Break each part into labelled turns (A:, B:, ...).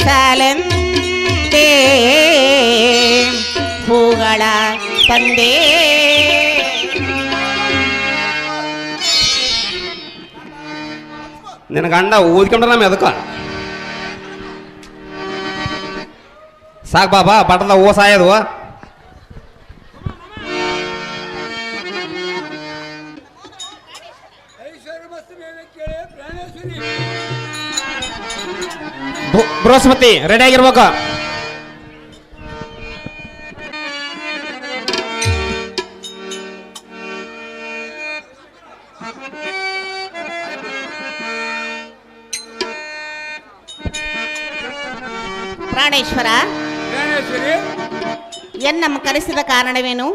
A: ಪೂಜಿಸಲೆಂದೇ ಹೂಗಳ ತಂದೆ.
B: ನಿನ್ನ ಗಂಡ ಓದ್ಕೊಂಡ್ರೆ ನಮ್ಮ ಎದಕ್ಕ? ಸಾಕು ಬಾಬಾ ಬಟದ ಓ ಸಾಯದು ಬೃಹಸ್ಪತಿ ರೆಡಿ ಆಗಿರ್ಬೇಕು.
A: ಪ್ರಾಣೇಶ್ವರ
C: ಎನ್
A: ನಮ್ಮ ಕರೆಸಿದ ಕಾರಣವೇನು?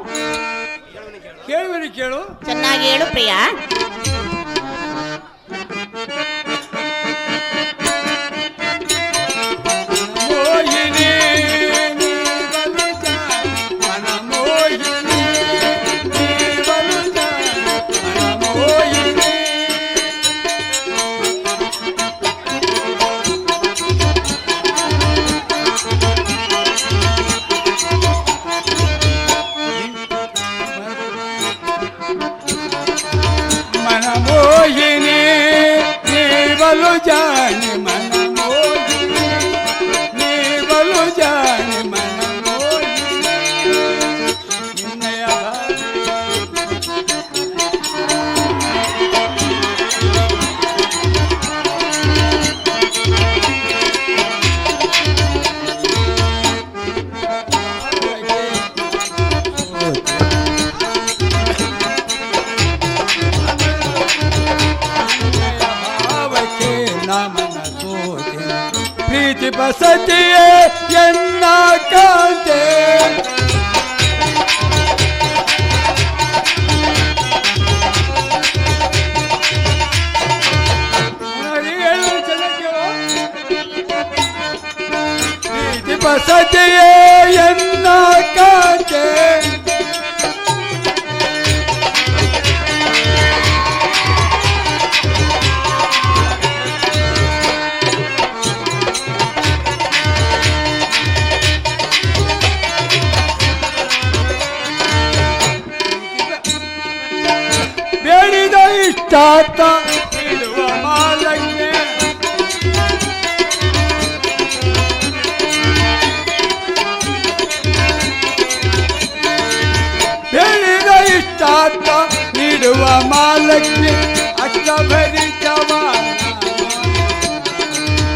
C: ಕೇಳು.
A: ಚೆನ್ನಾಗಿ ಹೇಳು ಪ್ರಿಯ.
C: 家儿，你们。ಬಸತಿಯೇ ಎನ್ನ ಕಾಂತೆ. ಬಸತಿಯೇ ಎನ್ನ વચ્ચે અટકા ભરી જવા.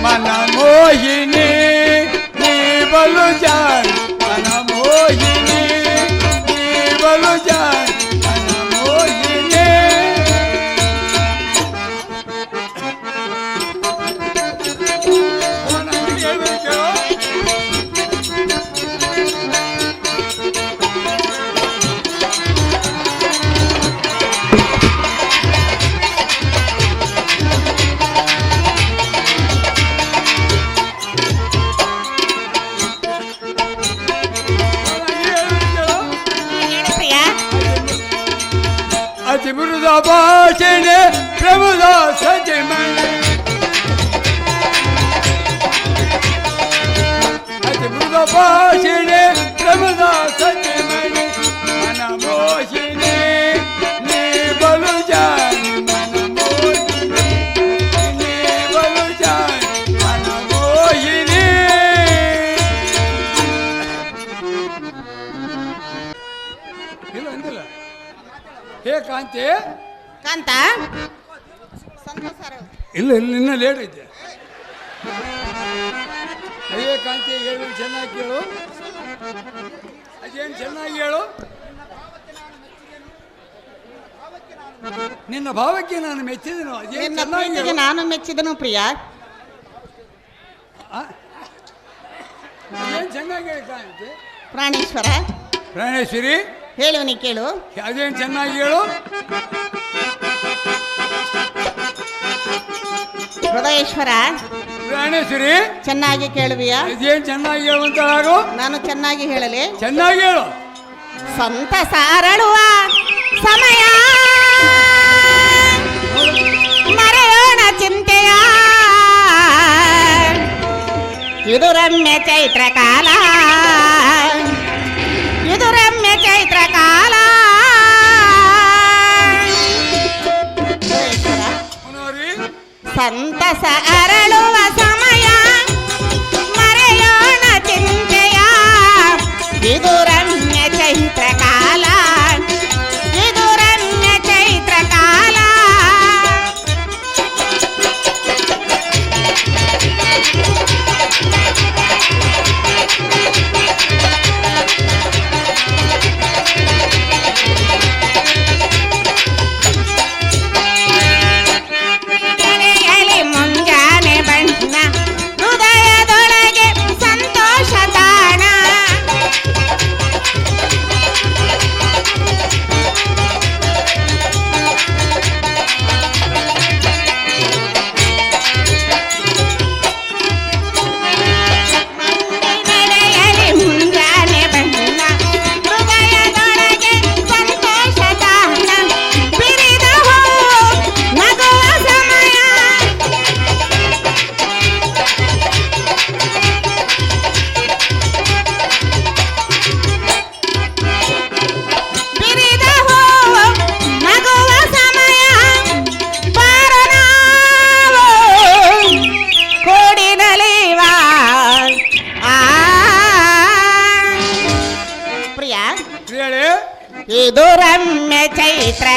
C: મના મોહિને બોલું જાય મના મોહિને બોલું જાય ಕಾಂತಿ?
A: ಕಾಂತ?
C: ಇಲ್ಲ ಇಲ್ಲ ನಿನ್ನ ಲೇಟ್ ಐತೆ ಅಯ್ಯೇ ಕಾಂತಿ ಹೇಳು ಚೆನ್ನಾಗಿ ಕೇಳು ಅದೇನು ಚೆನ್ನಾಗಿ ಹೇಳು? ನಿನ್ನ ಭಾವಕ್ಕೆ ನಾನು ಮೆಚ್ಚಿದನು. ಅದೇನು ಚೆನ್ನಾಗಿ ಹೇಳು?
A: ನಾನು ಮೆಚ್ಚಿದನು ಪ್ರಿಯ.
C: ಅದೇನು ಚೆನ್ನಾಗಿ ಹೇಳಿ ಕಾಂತಿ?
A: ಪ್ರಾಣೇಶ್ವರ.
C: ಪ್ರಾಣೇಶ್ವರಿ?
A: ಹೇಳು ಹೇಳುವನಿ ಕೇಳು.
C: ಅದೇನು ಚೆನ್ನಾಗಿ ಹೇಳು.
A: ಹೃದಯೇಶ್ವರ
C: ಪ್ರಾಣೇಶ್ವರಿ
A: ಚೆನ್ನಾಗಿ ಕೇಳುವಿಯ?
C: ಇದೇನು ಚೆನ್ನಾಗಿ ಹೇಳುವಂತ ಹಾಗು?
A: ನಾನು ಚೆನ್ನಾಗಿ ಹೇಳಲಿ.
C: ಚೆನ್ನಾಗಿ ಹೇಳು.
A: ಸಂತ ಸಾರಳುವ ಸಮಯ. ಮರೆಯೋಣ ಚಿಂತೆಯ. ಇದು ರಮ್ಯ ಚೈತ್ರ ಕಾಲ. ಸಂತಸ ಅರಳುವ ಸಮಯ ಮರೆಯೋಣ ಚಿಂತೆಯ ವಿದುರ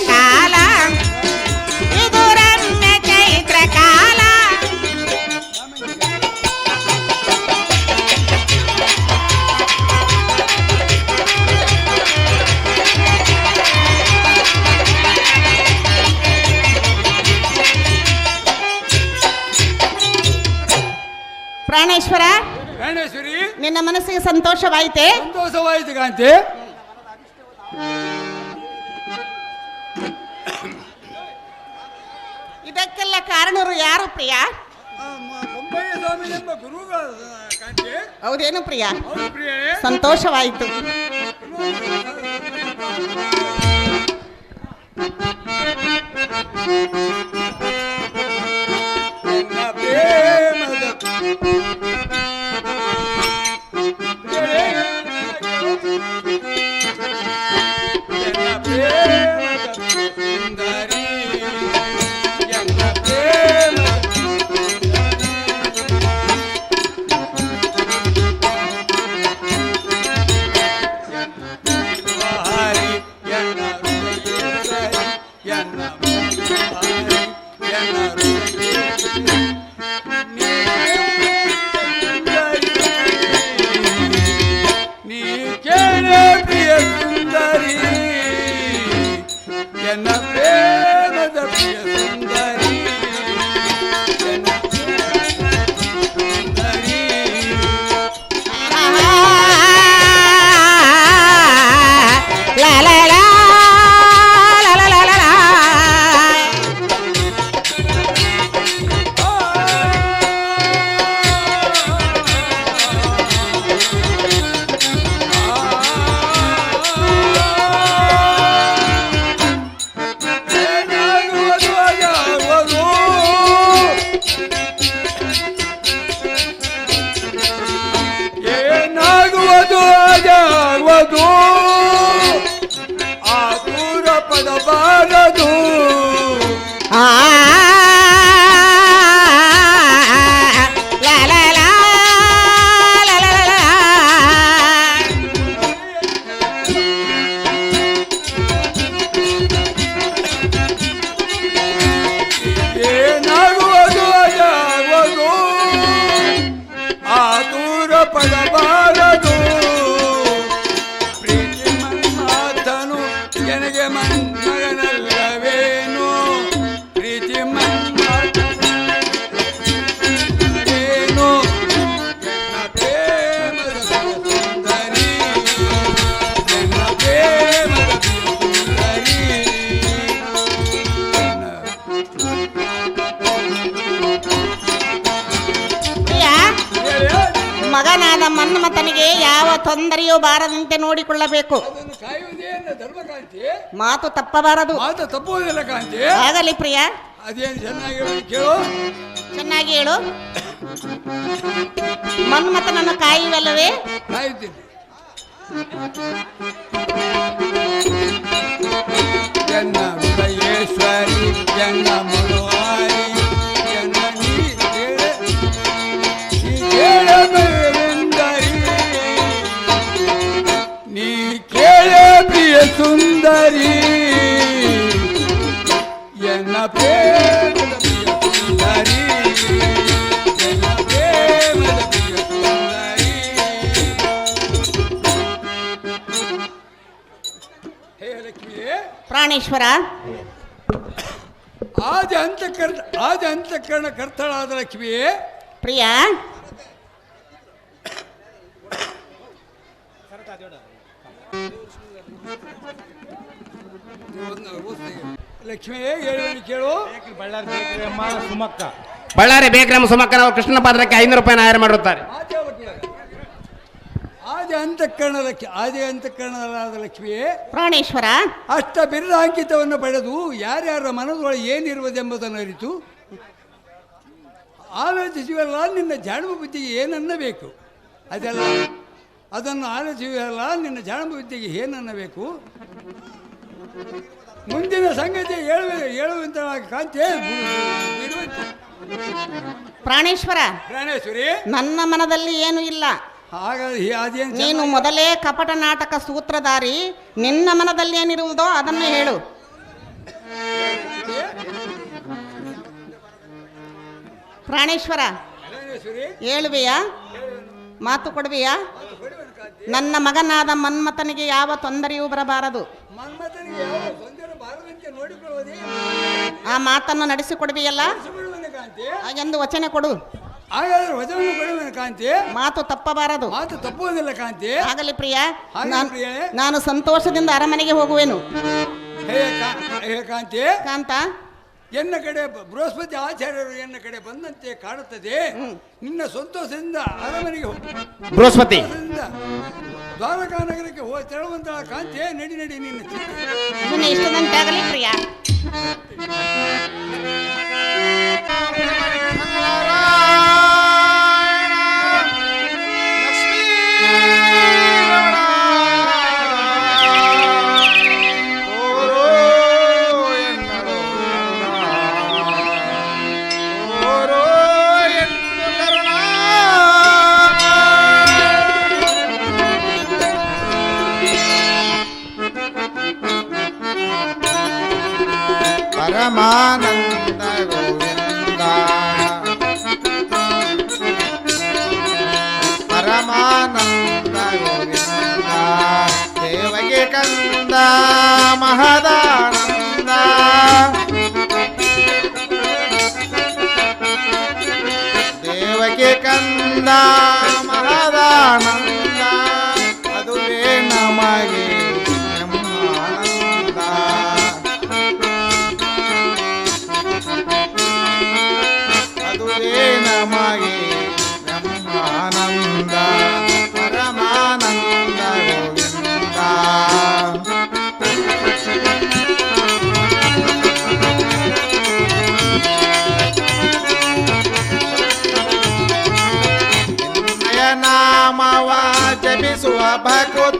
A: చైత్రకాల విధురమ్య చైత్రకాల ಪ್ರಾಣೇಶ್ವರ
C: ಪ್ರಾಣೇಶ್ವರಿ
A: ನಿನ್ನ ಮನಸ್ಸಿಗೆ ಸಂತೋಷವಾಯಿತೆ
C: ಸಂತೋಷವಾಯಿತು ಕಾಂತಿ
A: ಹೌದೇನು ಪ್ರಿಯ ಸಂತೋಷವಾಯಿತು
C: Thank you.
A: ಕಾಯುವುದೇ ಬಾರದಂತೆ ನೋಡಿಕೊಳ್ಳಬೇಕು ಮಾತು ತಪ್ಪಬಾರದು.
C: ಮಾತು ತಪ್ಪುವುದಿಲ್ಲ ಕಾಂತಿ
A: ಆಗಲಿ ಪ್ರಿಯ.
C: ಅದೇನು ಚೆನ್ನಾಗಿ ಹೇಳಿ ಕೇಳು.
A: ಚೆನ್ನಾಗಿ ಹೇಳು. ಮನ್ಮಥನನ್ನು ಕಾಯುವಲ್ಲವೇ?
C: ಕಾಯುತ್ತೀನಿ. ಎನ್ನ ಮನೋಹಾರಿ ಸುಂದರಿ ಎನ್ನ ಪ್ರೇಮದ ಪ್ರಿಯ ಸುಂದರಿ ಎನ್ನ ಪ್ರೇಮದ ಪ್ರಿಯ ಸುಂದರಿ ಹೇ ಲಕ್ಷ್ಮಿಯೇ
A: ಪ್ರಾಣೇಶ್ವರ
C: ಆದಿ ಅಂತಃಕರಣ ಆದಿ ಅಂತಃಕರಣ ಕರ್ತಳಾದ ಲಕ್ಷ್ಮಿಯೇ
A: ಪ್ರಿಯ
C: ಲಕ್ಷ್ಮಿಯೇ ಹೇಳುವನು ಕೇಳು?
D: ಬಳ್ಳಾರಿ ಸುಮಕ್ಕ.
B: ಬಳ್ಳಾರಿ ಬೇಕ್ರಮ ಸುಮಕ್ಕನ ಅವರು ಕೃಷ್ಣ ಪಾತ್ರಕ್ಕೆ ಐನೂರು ರೂಪಾಯಿ ಹಾಯರ್ ಮಾಡಿರುತ್ತಾರೆ.
C: ಆದಿ ಲಕ್ಷ್ಮಿ ಆದಿ ಲಕ್ಷ್ಮಿಯೇ
A: ಪ್ರಾಣೇಶ್ವರ.
C: ಅಷ್ಟ ಬಿರುದ ಅಂಕಿತವನ್ನು ಪಡೆದು ಯಾರ್ಯಾರ ಮನದೊಳಗೆ ಏನಿರುವುದೆಂಬುದನ್ನು ಅರಿತು ಆಲೋಚಿಸುವಲ್ಲ ನಿನ್ನ ಜಾಣಬ ಬುದ್ಧಿಗೆ ಏನನ್ನಬೇಕು? ಅದೆಲ್ಲ ಅದನ್ನು ಆಲೋಚಿಸುವಲ್ಲ ನಿನ್ನ ಜಾಣಬ ಬುದ್ಧಿಗೆ ಏನನ್ನಬೇಕು? ಮುಂದಿನ ಸಂಗತಿ ಹೇಳುವ ಹೇಳುವಂತ ಕಾಂತಿ
A: ಪ್ರಾಣೇಶ್ವರ
C: ಪ್ರಾಣೇಶ್ವರಿ.
A: ನನ್ನ ಮನದಲ್ಲಿ ಏನು ಇಲ್ಲ.
C: ಅದೇನು
A: ನೀನು ಮೊದಲೇ ಕಪಟ ನಾಟಕ ಸೂತ್ರಧಾರಿ ನಿನ್ನ ಮನದಲ್ಲಿ ಏನಿರುವುದೋ ಅದನ್ನು ಹೇಳು. ಪ್ರಾಣೇಶ್ವರ
C: ಪ್ರಾಣೇಶ್ವರಿ.
A: ಹೇಳುವೆಯಾ? ಮಾತು ಕೊಡುವೆಯಾ? ನನ್ನ ಮಗನಾದ ಮನ್ಮಥನಿಗೆ ಯಾವ ತೊಂದರೆಯೂ ಬರಬಾರದು. ಆ ಮಾತನ್ನು ನಡೆಸಿಕೊಡುವೆಯಲ್ಲ?
C: ಸುಬ್ರಹ್ಮಣ್ಯ
A: ವಚನೆ ಕೊಡು.
C: ಹಾಗಾದ್ರೆ ವಚನವನ್ನು ಕೊಡುವನು ಕಾಂತಿ
A: ಮಾತು ತಪ್ಪಬಾರದು.
C: ಮಾತು ತಪ್ಪುವುದಿಲ್ಲ ಕಾಂತಿ
A: ಆಗಲಿ ಪ್ರಿಯ ನಾನು ಸಂತೋಷದಿಂದ ಅರಮನೆಗೆ ಹೋಗುವೆನು.
C: ಹೇ ಕಾಂತಿ
A: ಕಾಂತ
C: ಎನ್ನ ಕಡೆ ಬ- ಬೃಹಸ್ಪತಿ ಆಚಾರ್ಯರು ಎನ್ನ ಕಡೆ ಬಂದಂತೆ ಕಾಣುತ್ತದೆ. ನಿನ್ನ ಸಂತೋಷದಿಂದ ಅರಮನೆಗೆ ಹೋಗು.
B: ಬೃಹಸ್ಪತಿ.
C: ದ್ವಾರಕಾ ನಗರಕ್ಕೆ ಹೋಗಿ ತೆರಳುವಂತಹ ಕಾಂತೆ ನಡಿ ನಡಿ ನಿನ್ನ
A: ಇಷ್ಟ ಪ್ರಿಯ.
D: ಪರಮಾನಂದ ಗೋವಿಂದ ಪರಮಾನಂದ ಗೋವಿಂದ ದೇವಗೆ ಕಂದ ಮಹದಾನಂದ ದೇವಗೆ ಕಂದ ভাগত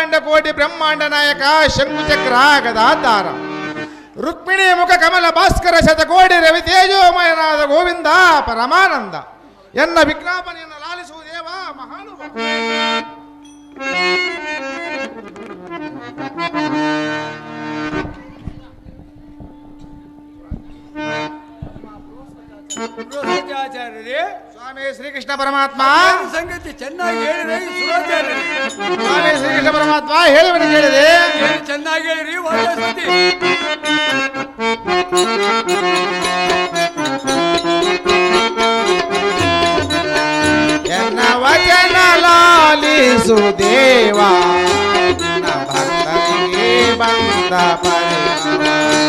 D: ಅಖಿಲಾಂಡ ಕೋಟಿ ಬ್ರಹ್ಮಾಂಡ ನಾಯಕ ಶಂಕುಚಕ್ರ ಗದಾಧಾರ ರುಕ್ಮಿಣಿ ಮುಖ ಕಮಲ ಭಾಸ್ಕರ ಶತಕೋಟಿ ರವಿ ತೇಜೋಮಯನಾದ ಗೋವಿಂದ ಪರಮಾನಂದ. ಎನ್ನ ವಿಜ್ಞಾಪನೆಯನ್ನು ಲಾಲಿಸುವ ದೇವ ಮಹಾನುಭಾವ.
C: ಬೃಹಸ್ಪತ್ಯಾಚಾರ್ಯರೇ
D: ಸ್ವಾಮಿ ಶ್ರೀಕೃಷ್ಣ ಪರಮಾತ್ಮ.
C: ಸಂಗತಿ ಚೆನ್ನಾಗಿ ಹೇಳಿದ್ರೆ ಸುರಾಚಾರ್ಯರೇ.
D: ಸ್ವಾಮಿ ಶ್ರೀಕೃಷ್ಣ ಪರಮಾತ್ಮ ಕೇಳಿದೆ.
C: ಏನು ಚೆನ್ನಾಗಿ ಹೇಳಿರಿ
D: ಎನ್ನ ವಚನ ಲಾಲಿಸು ದೇವ ಭಕ್ತನಿಗೆ ಬಂದ ಪರಿಣಾಮ.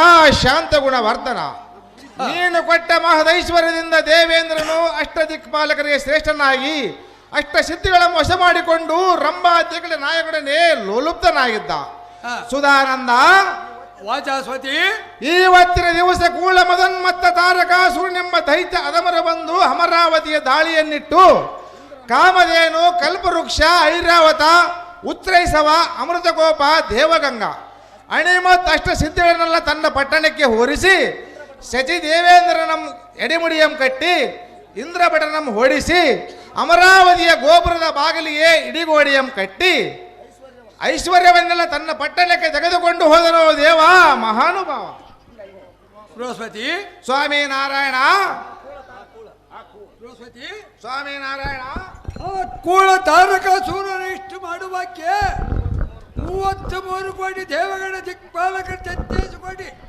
D: ಮುರಮರ್ತನ ಶಾಂತಗುಣ ವರ್ತನ ನೀನು ಕೊಟ್ಟ ಮಹದೈಶ್ವರ್ಯದಿಂದ ದೇವೇಂದ್ರನು ಅಷ್ಟ ದಿಕ್ಪಾಲಕರಿಗೆ ಶ್ರೇಷ್ಠನಾಗಿ ಅಷ್ಟ ಸಿದ್ಧಿಗಳನ್ನು ವಶ ಮಾಡಿಕೊಂಡು ರಂಭಾದ್ಯಗಳ ನಾಯಕಡನೆ ಲೋಲುಪ್ತನಾಗಿದ್ದ.
C: ಹಾ.
D: ಸುಧಾನಂದ
C: ವಾಚಾಸ್ವತಿ
D: ಇವತ್ತಿನ ದಿವಸ ಕೂಳ ಮದನ್ಮತ್ತ ತಾರಕಾಸುರನೆಂಬ ದೈತ್ಯ ಅದಮರ ಬಂದು ಅಮರಾವತಿಯ ದಾಳಿಯನ್ನಿಟ್ಟು ಕಾಮಧೇನು ಕಲ್ಪವೃಕ್ಷ ಐರಾವತ ಉತ್ರೈಸವ ಅಮೃತಗೋಪ ದೇವಗಂಗಾ. ಅಣಿಮತ್ ಅಷ್ಟ ಸಿದ್ಧಗಳನ್ನೆಲ್ಲ ತನ್ನ ಪಟ್ಟಣಕ್ಕೆ ಹೊರಿಸಿ ಶಚಿ ದೇವೇಂದ್ರನಂ ಎಡೆಮುಡಿಯಂ ಕಟ್ಟಿ ಇಂದ್ರಭಟನಂ ಹೊಡಿಸಿ ಅಮರಾವತಿಯ ಗೋಪುರದ ಬಾಗಿಲಿಗೆ ಇಡಿಗೋಡಿಯಂ ಕಟ್ಟಿ ಐಶ್ವರ್ಯವನ್ನೆಲ್ಲ ತನ್ನ ಪಟ್ಟಣಕ್ಕೆ ತೆಗೆದುಕೊಂಡು ಹೋದರು ದೇವ ಮಹಾನುಭಾವ.
C: ಬೃಹಸ್ಪತಿ.
D: ಸ್ವಾಮಿ ನಾರಾಯಣ.
C: ಬೃಹಸ್ಪತಿ.
D: ಸ್ವಾಮಿ ನಾರಾಯಣ.
C: ಕೂಳ ತಾರಕ ಸೂರ್ಯನ ಇಷ್ಟು ಮಾಡುವಕ್ಕೆ ಮೂವತ್ತು ಮೂರು ಕೋಟಿ ದೇವಗಣ ದಿಕ್ಪಾಲಕರ ತೆತ್ತೇಸು ಕೋಟಿ.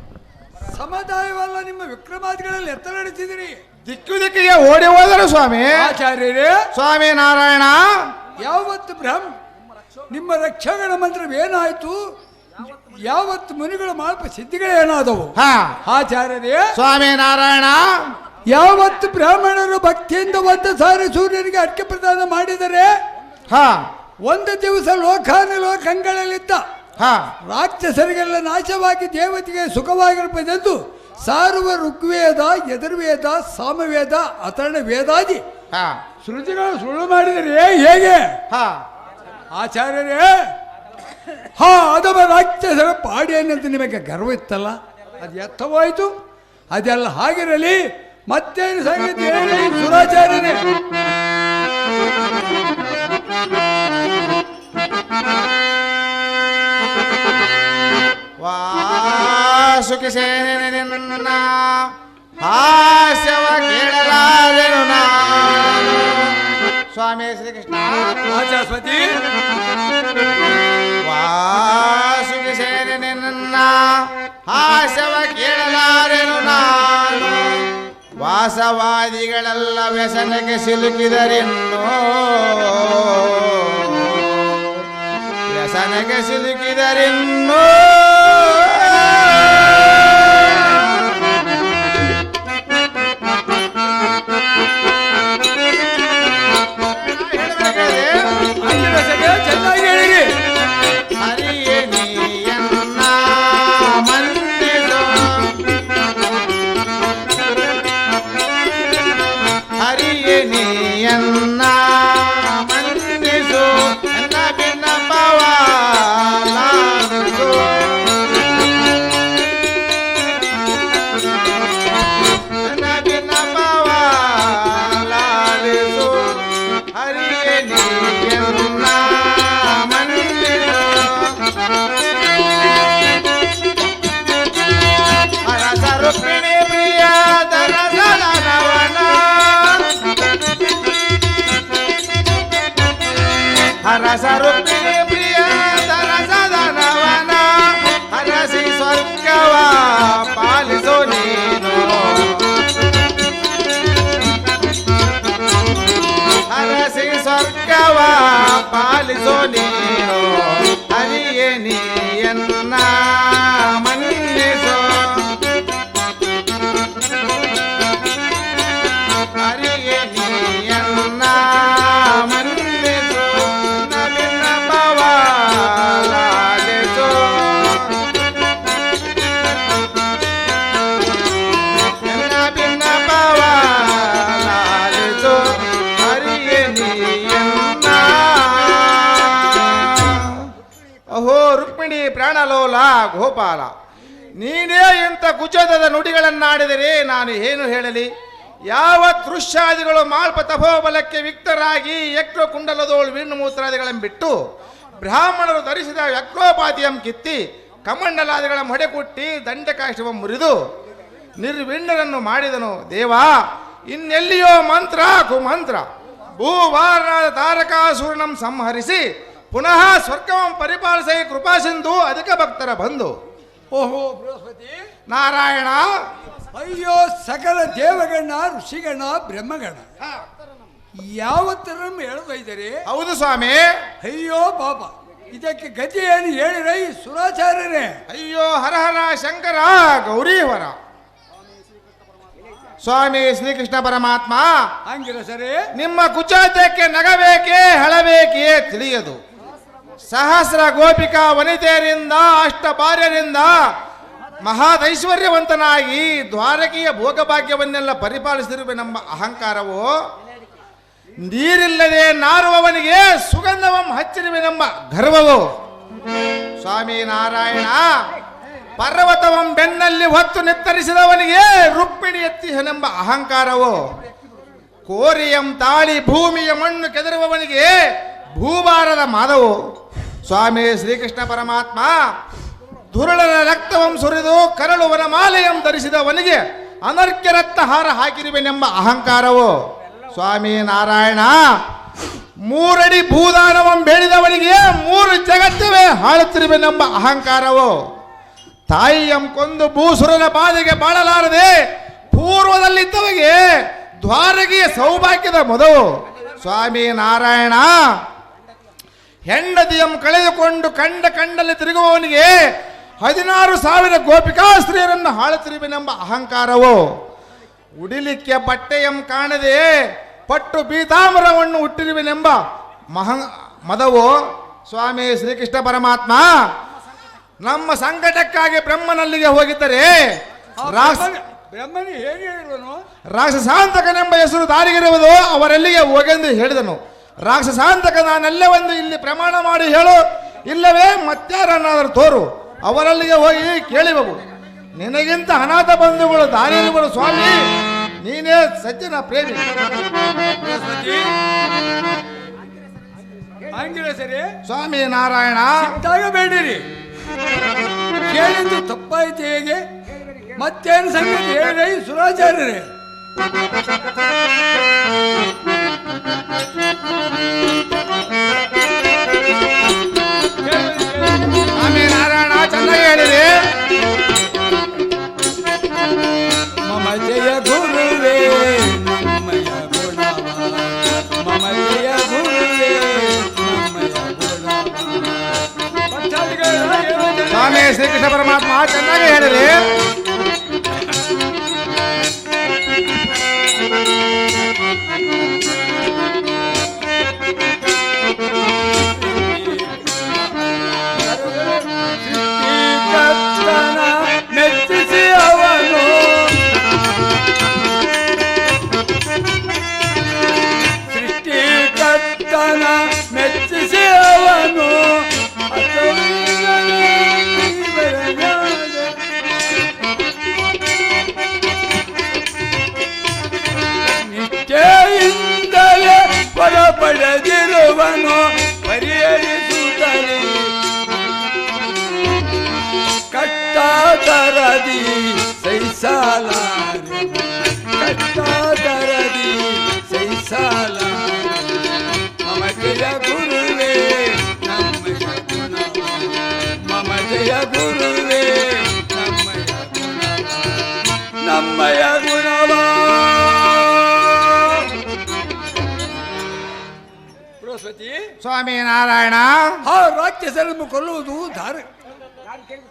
C: ಸಮುದಾಯವಲ್ಲ ನಿಮ್ಮ ವಿಕ್ರಮಾದಿಗಳಲ್ಲಿ ಎತ್ತರ ನಡೆಸಿದಿರಿ.
D: ದಿಕ್ಕು ದಿಕ್ಕಿಗೆ ಓಡಿ ಹೋದರು ಸ್ವಾಮಿ.
C: ಆಚಾರ್ಯರೇ.
D: ಸ್ವಾಮಿ ನಾರಾಯಣ.
C: ಯಾವತ್ತು ಬ್ರಹ್ಮ ನಿಮ್ಮ ರಕ್ಷಗಣ ಮಂತ್ರವೇನಾಯ್ತು ಯಾವತ್ತು ಮುನಿಗಳು ಮಾಲ್ಪ ಸಿದ್ಧಿಗಳೇನಾದವು
D: ಹಾ.
C: ಆಚಾರ್ಯರೇ.
D: ಸ್ವಾಮಿ ನಾರಾಯಣ.
C: ಯಾವತ್ತು ಬ್ರಾಹ್ಮಣರು ಭಕ್ತಿಯಿಂದ ಒಂದು ಸಾರಿ ಸೂರ್ಯನಿಗೆ ಅರ್ಕೆ ಪ್ರದಾನ ಮಾಡಿದರೆ?
D: ಹಾ.
C: ಒಂದು ದಿವಸ ಲೋಕಾನುಲೋಕಂಗಳಲ್ಲಿದ್ದ
D: ಹಾ.
C: ರಾಕ್ಷಸರಿಗೆಲ್ಲ ನಾಶವಾಗಿ ದೇವತೆಗೆ ಸುಖವಾಗಿರಬೇಕೆಂದು ಸಾರುವ ಋಗ್ವೇದ ಯದುರ್ವೇದ ಸಾಮವೇದ ಅಥರ್ಣ ವೇದಾದಿ
D: ಹಾ.
C: ಶ್ರುತಿಗಳು ಸುಳ್ಳು ಮಾಡಿದರೆ ಹೇಗೆ?
D: ಹಾ.
C: ಆಚಾರ್ಯರೇ ಹಾ ಅದವ ರಾಕ್ಷಸರ ಪಾಡಿ ಅನ್ನಂತ ನಿಮಗೆ ಗರ್ವ ಇತ್ತಲ್ಲ? ಅದು ಎತ್ತವಾಯಿತು ಅದೆಲ್ಲ ಹಾಗಿರಲಿ ಮತ್ತೇನು ಸಂಗತಿ ಹೇಳಿ ಸುರಾಚಾರ್ಯರೇ
D: ವಾಸುಕಿ ಸೇನೆ ನಿನ್ನ ಹಾಸ್ಯವ ಕೇಳಲಾರೆನು ನಾನು ಸ್ವಾಮಿ ಶ್ರೀಕೃಷ್ಣ
C: ಆಚಾಸ್ಪತಿ
D: ವಾಸುಕಿ ಸೇನೆ ನಿನ್ನ ಹಾಸ್ಯವ ಕೇಳಲಾರೆನು ನಾನು ವಾಸವಾದಿಗಳೆಲ್ಲ ವ್ಯಸನಕ್ಕೆ ಸಿಲುಕಿದರಿನ್ನು. ವ್ಯಸನಕ್ಕೆ ಸಿಲುಕಿದರಿನ್ನು ಹರಸ ಪ್ರಾಣಲೋಲ ಗೋಪಾಲ. ನೀನೇ ಇಂಥ ಕುಚೋದದ ನುಡಿಗಳನ್ನಾಡಿದರೆ ನಾನು ಏನು ಹೇಳಲಿ? ಯಾವ ದೃಶ್ಯಾದಿಗಳು ಮಾಲ್ಪ ತಪೋಬಲಕ್ಕೆ ವಿಕ್ತರಾಗಿ ಯಕ್ಷ ಕುಂಡಲದೋಳು ವೀಣು ಮೂತ್ರಾದಿಗಳನ್ನು ಬಿಟ್ಟು ಬ್ರಾಹ್ಮಣರು ಧರಿಸಿದ ಯಜ್ಞೋಪಾತಿಯಂ ಕಿತ್ತಿ ಕಮಂಡಲಾದಿಗಳ ಮೊಡೆಕುಟ್ಟಿ ದಂಡಕಾಷ್ಟವ ಮುರಿದು ನಿರ್ವಿಣ್ಣರನ್ನು ಮಾಡಿದನು. ದೇವ, ಇನ್ನೆಲ್ಲಿಯೋ ಮಂತ್ರ ಕುಮಂತ್ರ. ಭೂವಾರನಾದ ತಾರಕಾಸುರನಂ ಸಂಹರಿಸಿ ಪುನಃ ಸ್ವರ್ಗವಂ ಪರಿಪಾಲಿಸಿ ಕೃಪಾಸಿಂಧು ಅಧಿಕ ಭಕ್ತರ ಬಂದು
C: ಓಹೋ ಬೃಹಸ್ಪತಿ.
D: ನಾರಾಯಣ.
C: ಅಯ್ಯೋ ಸಕಲ ದೇವಗಣ ಋಷಿಗಣ ಬ್ರಹ್ಮಗಣ ಯಾವತ್ತರನ್ನು ಎಳೆದೊಯ್ದರೆ
D: ಹೌದು ಸ್ವಾಮಿ.
C: ಅಯ್ಯೋ ಪಾಪ ಇದಕ್ಕೆ ಗತಿ ಏನು ಹೇಳಿರ ಈ ಸುರಾಚಾರ್ಯರೇ.
D: ಅಯ್ಯೋ ಹರಹರ ಹರ ಶಂಕರ ಗೌರೀವರ ಸ್ವಾಮಿ ಶ್ರೀಕೃಷ್ಣ ಪರಮಾತ್ಮ
C: ಹಂಗಿರ ಸರಿ.
D: ನಿಮ್ಮ ಕುಚಾತಕ್ಕೆ ನಗಬೇಕೇ ಹಳಬೇಕೇ ತಿಳಿಯದು. ಸಹಸ್ರ ಗೋಪಿಕಾ ವನಿತೆಯರಿಂದ ಅಷ್ಟ ಭಾರ್ಯರಿಂದ ಮಹಾದೈಶ್ವರ್ಯವಂತನಾಗಿ ದ್ವಾರಕೀಯ ಭೋಗಭಾಗ್ಯವನ್ನೆಲ್ಲ ಪರಿಪಾಲಿಸಿರುವ ನಮ್ಮ ಅಹಂಕಾರವು. ನೀರಿಲ್ಲದೆ ನಾರುವವನಿಗೆ ಸುಗಂಧವಂ ಹಚ್ಚಿರುವೆನೆಂಬ ಗರ್ವವು. ಸ್ವಾಮಿ ನಾರಾಯಣ, ಪರ್ವತವಂ ಬೆನ್ನಲ್ಲಿ ಹೊತ್ತು ನೆತ್ತರಿಸಿದವನಿಗೆ ರುಕ್ಮಿಣಿ ಎತ್ತಿಹನೆಂಬ ಅಹಂಕಾರವು. ಕೋರಿಯಂ ತಾಳಿ ಭೂಮಿಯ ಮಣ್ಣು ಕೆದರುವವನಿಗೆ ಭೂಭಾರದ ಮಾಧವು. ಸ್ವಾಮಿ ಶ್ರೀಕೃಷ್ಣ ಪರಮಾತ್ಮ ದುರುಳನ ರಕ್ತವಂ ಸುರಿದು ಕರಳು ವನಮಾಲೆಯಂ ಧರಿಸಿದವನಿಗೆ ಅನರ್ಕ್ಯರತ್ತ ಹಾರ ಹಾಕಿರುವೆನೆಂಬ ಅಹಂಕಾರವು. ಸ್ವಾಮಿ ನಾರಾಯಣ, ಮೂರಡಿ ಭೂದಾನವಂ ಬೇಡಿದವನಿಗೆ ಮೂರು ಜಗತ್ತವೇ ಹಾಳುತ್ತಿರುವೆನೆಂಬ ಅಹಂಕಾರವು. ತಾಯಿಯಂ ಕೊಂದು ಭೂಸುರನ ಬಾಧೆಗೆ ಬಾಳಲಾರದೆ ಪೂರ್ವದಲ್ಲಿದ್ದವಗೆ ದ್ವಾರಗೆಯ ಸೌಭಾಗ್ಯದ ಮೊದವು. ಸ್ವಾಮಿ ನಾರಾಯಣ ಹೆಂಡತಿಯಂ ಕಳೆದುಕೊಂಡು ಕಂಡ ಕಂಡಲ್ಲಿ ತಿರುಗುವವನಿಗೆ ಹದಿನಾರು ಸಾವಿರ ಗೋಪಿಕಾ ಸ್ತ್ರೀಯರನ್ನು ಹಾಳುತ್ತಿರುವೆನೆಂಬ ಅಹಂಕಾರವು ಉಡಿಲಿಕ್ಕೆ ಬಟ್ಟೆಯಂ ಕಾಣದೆ ಪಟ್ಟು ಪೀತಾಮರವನ್ನು ಹುಟ್ಟಿರುವೆನೆಂಬ ಮಹ ಮದವು ಸ್ವಾಮಿ ಶ್ರೀಕೃಷ್ಣ ಪರಮಾತ್ಮ ನಮ್ಮ ಸಂಕಟಕ್ಕಾಗಿ ಬ್ರಹ್ಮನಲ್ಲಿಗೆ ಹೋಗಿದ್ದರೆ ರಾಕ್ಷಸಾಂತಕನೆಂಬ ಹೆಸರು ದಾರಿಗಿರುವುದು ಅವರಲ್ಲಿಗೆ ಹೋಗೆಂದು ಹೇಳಿದನು. ರಾಕ್ಷಸಾಂತಕ ನಾನೆಲ್ಲ ಒಂದು ಇಲ್ಲಿ ಪ್ರಮಾಣ ಮಾಡಿ ಹೇಳು. ಇಲ್ಲವೇ ಮತ್ತಾರನ್ನಾದರೂ ತೋರು. ಅವರಲ್ಲಿಗೆ ಹೋಗಿ ಕೇಳಿಬೇಕು ನಿನಗಿಂತ ಅನಾಥ ಬಂಧುಗಳು ದಾರಿಯಲ್ಲಿಗಳು ಸ್ವಾಮಿ ನೀನೇ ಸಜ್ಜನ ಪ್ರೇಮಿ.
C: ಸರಿ.
D: ಸ್ವಾಮಿ ನಾರಾಯಣ.
C: ಬೇಡಿರಿ. ಕೇಳಿದ್ದು ತಪ್ಪಾಯ್ತು ಹೇಗೆ? ಮತ್ತೇನು ಸಂಗತಿ? ಹೇಳಿ ಸುರಾಚಾರ್ಯರೇ.
D: ಸ್ವಾಮಿ ನಾರಾಯಣ ಚೆನ್ನಾಗಿ ಹೇಳಿರಿ
C: ಮಮ ಜಯ ಗುರುವೇ ನಮ್ಮಯ ಗುಣವ ಮಮ ಜಯ ಗುರುವೇ ನಮ್ಮಯ ಗುಣವ ಪಟ್ಟಾಭಿಗಳ ಯೋಜನೆ
D: ಸ್ವಾಮಿ ಶ್ರೀಕೃಷ್ಣ ಪರಮಾತ್ಮ ಚೆನ್ನಾಗಿ ಹೇಳಿರಿ
C: ಸೈಸಾಲಾರೆ ಕಟ್ಟಾದರದಿ ಸೈಸಾಲಾರೆ ಮಮ ಜಯ ಗುರುವೇ ಗುಣವ ಮಮ ಜಯ ಗುರುವೇ ನಮ್ಮಯ ಗುಣವ ನಮ್ಮಯ ಗುಣವ. ಬೃಹಸ್ಪತಿ.
D: ಸ್ವಾಮಿ ನಾರಾಯಣ.
C: ರಾಕ್ಷಸರನ್ನು ಕೊಲ್ಲುವುದು ಧಾರ. ಬೃಹಸ್ಪತಿ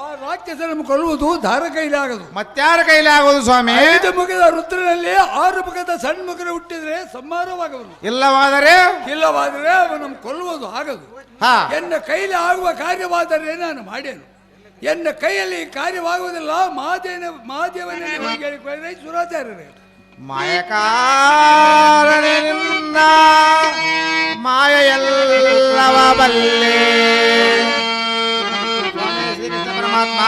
C: ಆ ರಾಕ್ಷಸರನ್ನು ಕೊಲ್ಲುವುದು ಧಾರ ಕೈಲಾಗದು.
D: ಮತ್ಯಾರ ಕೈಲಿ ಆಗೋದು ಸ್ವಾಮಿ.
C: ಐದು ಮುಖದ ರುದ್ರನಲ್ಲಿ ಆರು ಮುಖದ ಸಣ್ಣ ಮುಖದ ಹುಟ್ಟಿದ್ರೆ ಸಂಹಾರವಾಗವನು
D: ಇಲ್ಲವಾದರೆ?
C: ಇಲ್ಲವಾದರೆ ಅವನನ್ನು ಕೊಲ್ಲುವುದು ಆಗದು.
D: ಹಾ.
C: ಎನ್ನ ಕೈಲಿ ಆಗುವ ಕಾರ್ಯವಾದರೆ ನಾನು ಮಾಡೇನು ಎನ್ನ ಕೈಯಲ್ಲಿ ಕಾರ್ಯವಾಗುವುದಿಲ್ಲ ಮಾದೇನ ಮಹಾದೇವನಲ್ಲಿ ಹೋಗಿ ಹೇಳಿಕೊಳ್ಳಿ ಸುರಾಚಾರ್ಯರೇ
D: ಮಾಯಕಾರನಿಂದ ಮಾಯ ಎಲ್ಲವ ಬಲ್ಲೆ ಸ್ವಾಮಿ ಶ್ರೀಕೃಷ್ಣ ಪರಮಾತ್ಮ